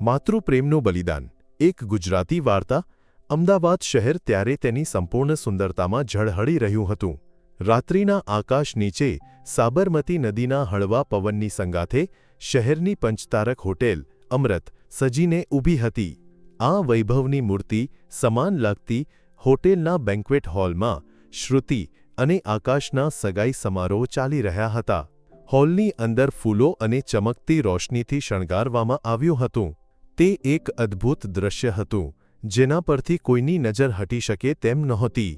માતૃપ્રેમનું બલિદાન. એક ગુજરાતી વાર્તા, અમદાવાદ શહેર ત્યારે તેની સંપૂર્ણ સુંદરતામાં ઝળહળી રહ્યું હતું. રાત્રિના આકાશ નીચે, સાબરમતી નદીના હળવા પવનની સંગાથે, શહેરની પંચતારક હોટેલ, અમૃત, સજીને ઊભી હતી. આ વૈભવની મૂર્તિ, સમાન લાગતી હોટેલના બેન્ક્વેટ હોલમાં, શ્રુતિ અને આકાશના સગાઈ સમારોહ ચાલી રહ્યા હતા. હોલની અંદર ફૂલો અને ચમકતી રોશનીથી શણગારવામાં આવ્યું હતું. તે એક અદ્ભુત દૃશ્ય હતું, જેના પરથી કોઈની નજર હટી શકે તેમ નહોતી.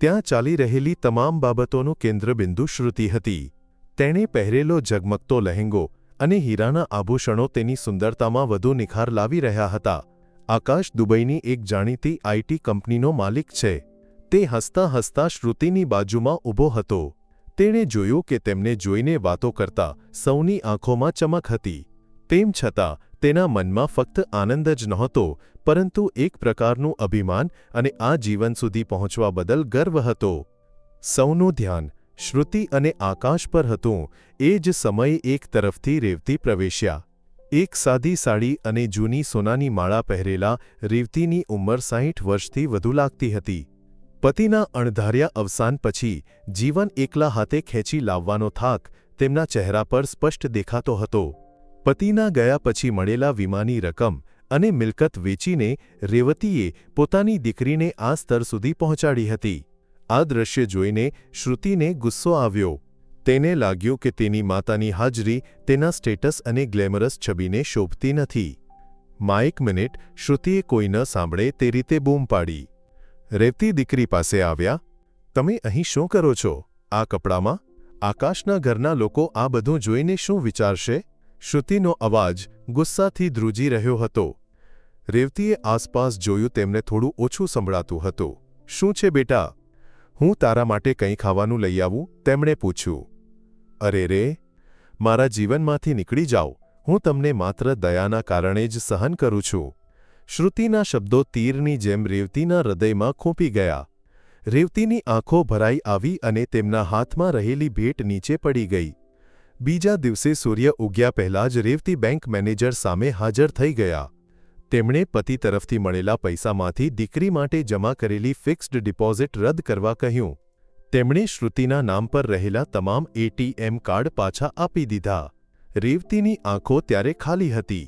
ત્યાં ચાલી રહેલી તમામ બાબતોનું કેન્દ્રબિંદુ શ્રુતિ હતી. તેણે પહેરેલો ઝગમગતો લહેંગો અને હીરાના આભૂષણો તેની સુંદરતામાં વધુ નિખાર લાવી રહ્યા હતા. આકાશ દુબઈની એક જાણીતી આઈટી કંપનીનો માલિક છે. તે હસતા હસતા શ્રુતિની બાજુમાં ઊભો હતો. તેણે જોયું કે તેમને જોઈને વાતો કરતા સૌની આંખોમાં ચમક હતી. તેમ છતાં, તેના મનમાં ફક્ત આનંદ જ નહોતો, પરંતુ એક પ્રકારનું અભિમાન અને આ જીવન સુધી પહોંચવા બદલ ગર્વ હતો. સૌનું ધ્યાન, શ્રુતિ અને આકાશ પર હતું, એ જ સમયે એક તરફથી રેવતી પ્રવેશ્યા. એક સાદી સાડી અને જૂની સોનાની માળા પહેરેલા રેવતીની ઉંમર સાહીઠ વર્ષથી વધુ લાગતી હતી. પતિના અણધાર્યા અવસાન પછી જીવન એકલા હાથે ખેંચી લાવવાનો થાક તેમના ચહેરા પર સ્પષ્ટ દેખાતો હતો. પતિના ગયા પછી મળેલા વીમાની રકમ અને મિલકત વેચીને રેવતીએ પોતાની દીકરીને આ સ્તર સુધી પહોંચાડી હતી. આ દ્રશ્ય જોઈને શ્રુતિને ગુસ્સો આવ્યો. તેને લાગ્યું કે તેની માતાની હાજરી તેના સ્ટેટસ અને ગ્લેમરસ છબીને શોભતી નથી. મા એક મિનિટ, શ્રુતિએ કોઈ ન સાંભળે તે રીતે બૂમ પાડી. રેવતી દીકરી પાસે આવ્યા, તમે અહીં શું કરો છો? આ કપડામાં? આકાશના ઘરના લોકો આ બધું જોઈને શું વિચારશે? શ્રુતિનો અવાજ ગુસ્સાથી ધ્રુજી રહ્યો હતો. રેવતીએ આસપાસ જોયું તેમને થોડું ઓછું સંભળાતું હતું. શું છે બેટા? હું તારા માટે કંઈ ખાવાનું લઈ આવું? તેમણે પૂછ્યું. અરે રે, મારા જીવનમાંથી નીકળી જાઓ. હું તમને માત્ર દયાના કારણે જ સહન કરું છું. શ્રુતિના શબ્દો તીરની જેમ રેવતીના હૃદયમાં ખૂંપી ગયા. રેવતીની આંખો ભરાઈ આવી અને તેમના હાથમાં રહેલી ભેટ નીચે પડી ગઈ. બીજા દિવસે સૂર્ય ઉગ્યા પહેલાં જ રેવતી બેંક મેનેજર સામે હાજર થઈ ગયા. તેમણે પતિ તરફથી મળેલા પૈસામાંથી દીકરી માટે જમા કરેલી ફિક્સ્ડ ડિપોઝિટ રદ કરવા કહ્યું. તેમણે શ્રુતિના નામ પર રહેલા તમામ એટીએમ કાર્ડ પાછા આપી દીધા. રેવતીની આંખો ત્યારે ખાલી હતી.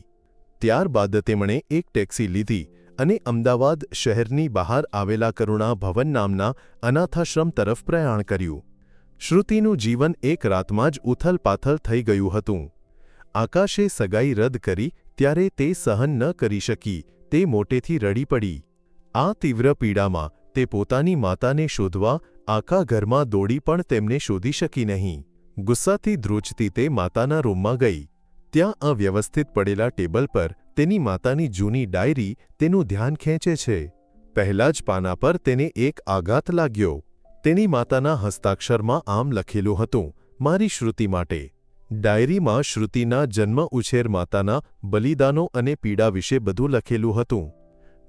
ત્યારબાદ તેમણે એક ટેક્સી લીધી અને અમદાવાદ શહેરની બહાર આવેલા કરુણા ભવન નામના અનાથાશ્રમ તરફ પ્રયાણ કર્યું. શ્રુતિનું જીવન એક રાતમાં જ ઉથલપાથલ થઈ ગયું હતું. આકાશે સગાઈ રદ કરી ત્યારે તે સહન ન કરી શકી, તે મોટેથી રડી પડી. આ તીવ્ર પીડામાં તે પોતાની માતાને શોધવા આખા ઘરમાં દોડી પણ તેમને શોધી શકી નહીં. ગુસ્સાથી ધ્રુજતી તે માતાના રૂમમાં ગઈ. ત્યાં અવ્યવસ્થિત પડેલા ટેબલ પર તેની માતાની જૂની ડાયરી તેનું ધ્યાન ખેંચે છે. પહેલા જ પાના પર તેને એક આઘાત લાગ્યો. તેની માતાના હસ્તાક્ષરમાં આમ લખેલું હતું, મારી શ્રુતિ માટે. ડાયરીમાં શ્રુતિના જન્મ ઉછેર માતાના બલિદાનો અને પીડા વિશે બધું લખેલું હતું.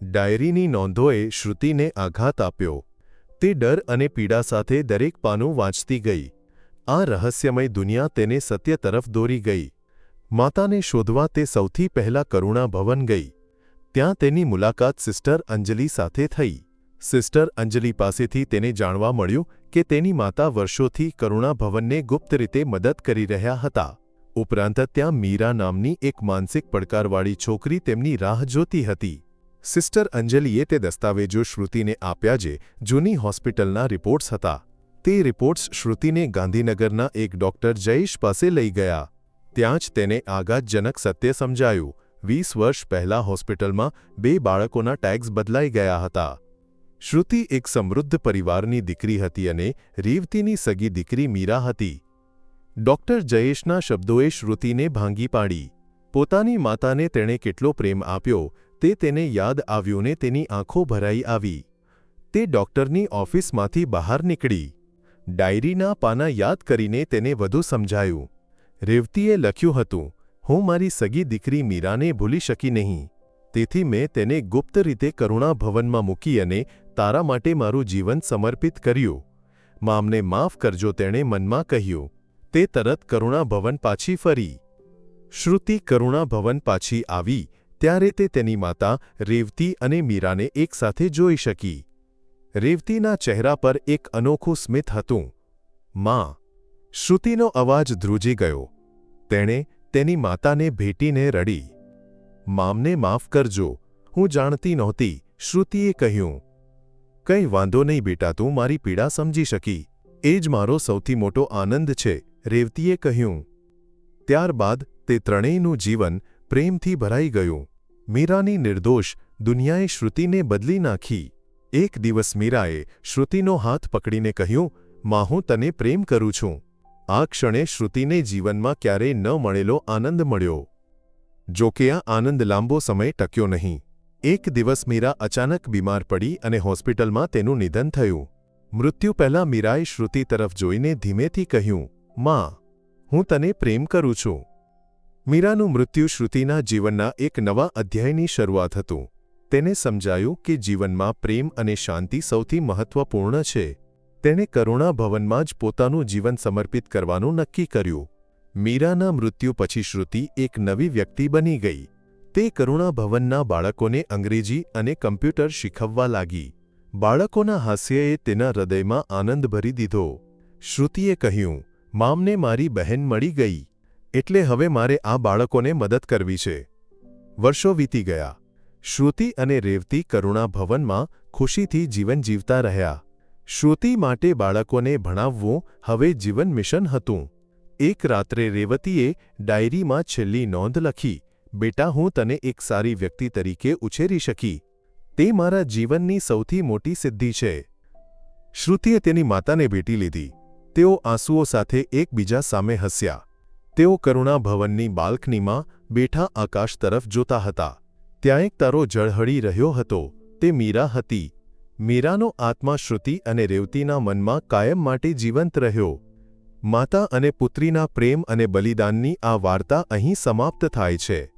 ડાયરીની નોંધોએ શ્રુતિને આઘાત આપ્યો. તે ડર અને પીડા સાથે દરેક પાનું વાંચતી ગઈ. આ રહસ્યમય દુનિયા તેને સત્ય તરફ દોરી ગઈ. માતાને શોધવા તે સૌથી પહેલા કરુણા ભવન ગઈ. ત્યાં તેની મુલાકાત સિસ્ટર અંજલિ સાથે થઈ. સિસ્ટર અંજલિ પાસેથી તેને જાણવા મળ્યું કે તેની માતા વર્ષોથી કરુણા ભવનને ગુપ્ત રીતે મદદ કરી રહ્યા હતા. ઉપરાંત ત્યાં મીરા નામની એક માનસિક પડકારવાળી છોકરી તેમની રાહ જોતી હતી. સિસ્ટર અંજલિએ તે દસ્તાવેજો શ્રુતિને આપ્યા જે જૂની હોસ્પિટલના રિપોર્ટ્સ હતા. તે રિપોર્ટ્સ શ્રુતિને ગાંધીનગરના એક ડોક્ટર જયેશ પાસે લઈ ગયા. ત્યાં જ તેને આઘાતજનક સત્ય સમજાયું. વીસ વર્ષ પહેલા હોસ્પિટલમાં બે બાળકોના ટેગ્સ બદલાઈ ગયા હતા. શ્રુતિ એક સમૃદ્ધ પરિવારની દીકરી હતી અને રેવતીની સગી દીકરી મીરા હતી. ડોક્ટર જયેશના શબ્દોએ શ્રુતિને ભાંગી પાડી. પોતાની માતાને તેણે કેટલો પ્રેમ આપ્યો, તે તેને યાદ આવ્યું ને તેની આંખો ભરાઈ આવી. તે ડોક્ટરની ઓફિસમાંથી બહાર નીકળી. ડાયરીના પાના યાદ કરીને તેને વધુ સમજાયું. રેવતીએ લખ્યું હતું, હું મારી સગી દીકરી મીરાને ભૂલી શકી નહીં. તેથી મેં તેને ગુપ્ત રીતે કરુણા ભવનમાં મૂકી અને તારા માટે મારું જીવન સમર્પિત કર્યું. મામને માફ કરજો, તેણે મનમાં કહ્યું. તે તરત કરુણા ભવન પાછી ફરી. શ્રુતિ કરુણા ભવન પાછી આવી, ત્યારે તે તેની માતા, રેવતી અને મીરાને એકસાથે જોઈ શકી. રેવતીના ચહેરા પર એક અનોખું સ્મિત હતું. માં. શ્રુતિનો અવાજ ધ્રુજી ગયો. તેણે તેની માતાને ભેટીને રડી. મામને માફ કરજો, હું જાણતી નહોતી, શ્રુતિએ કહ્યું. કંઈ વાંધો નહીં બેટા, તું મારી પીડા સમજી શકી. એ જ મારો સૌથી મોટો આનંદ છે, રેવતીએ કહ્યું. ત્યારબાદ તે ત્રણેયનું જીવન પ્રેમથી ભરાઈ ગયું. મીરાની નિર્દોષ દુનિયાએ શ્રુતિને બદલી નાખી. એક દિવસ મીરાએ શ્રુતિનો હાથ પકડીને કહ્યું માં હું તને પ્રેમ કરું છું. આ ક્ષણે શ્રુતિને જીવનમાં ક્યારેય ન મળેલો આનંદ મળ્યો. જો કે આ આનંદ લાંબો સમય ટક્યો નહીં. એક દિવસ મીરા અચાનક બીમાર પડી અને હોસ્પિટલમાં તેનું નિધન થયું. મૃત્યુ પહેલાં મીરાએ શ્રુતિ તરફ જોઈને ધીમેથી કહ્યું, માં, હું તને પ્રેમ કરું છું. મીરાનું મૃત્યુ શ્રુતિના જીવનના એક નવા અધ્યાયની શરૂઆત હતું. તેને સમજાયું કે જીવનમાં પ્રેમ અને શાંતિ સૌથી મહત્વપૂર્ણ છે. તેણે કરુણા ભવનમાં જ પોતાનું જીવન સમર્પિત કરવાનું નક્કી કર્યું. મીરાના મૃત્યુ પછી શ્રુતિ એક નવી વ્યક્તિ બની ગઈ. તે કરુણા ભવનના બાળકોને અંગ્રેજી અને કમ્પ્યુટર શીખવવા લાગી. બાળકોના હાસ્યએ તેના હૃદયમાં આનંદ ભરી દીધો. શ્રુતિએ કહ્યું, મામને મારી બહેન મળી ગઈ. એટલે હવે મારે આ બાળકોને મદદ કરવી છે. વર્ષો વીતી ગયા. શ્રુતિ અને રેવતી કરુણા ભવનમાં ખુશીથી જીવન જીવતા રહ્યા. શ્રુતિ માટે બાળકોને ભણાવવું હવે જીવન મિશન હતું. એક રાત્રે રેવતીએ ડાયરીમાં છેલ્લી નોંધ લખી, બેટા, હું તને એક સારી વ્યક્તિ તરીકે ઉછેરી શકી. તે મારા જીવનની સૌથી મોટી સિદ્ધિ છે. શ્રુતિએ તેની માતાને ભેટી લીધી. તેઓ આંસુઓ સાથે એકબીજા સામે હસ્યા. તેઓ કરુણા ભવનની બાલ્કનીમાં બેઠા આકાશ તરફ જોતા હતા. ત્યાં એક તારો ઝળહળી રહ્યો હતો. તે મીરા હતી. મીરાનો આત્મા શ્રુતિ અને રેવતીના મનમાં કાયમ માટે જીવંત રહ્યો. માતા અને પુત્રીના પ્રેમ અને બલિદાનની આ વાર્તા અહીં સમાપ્ત થાય છે.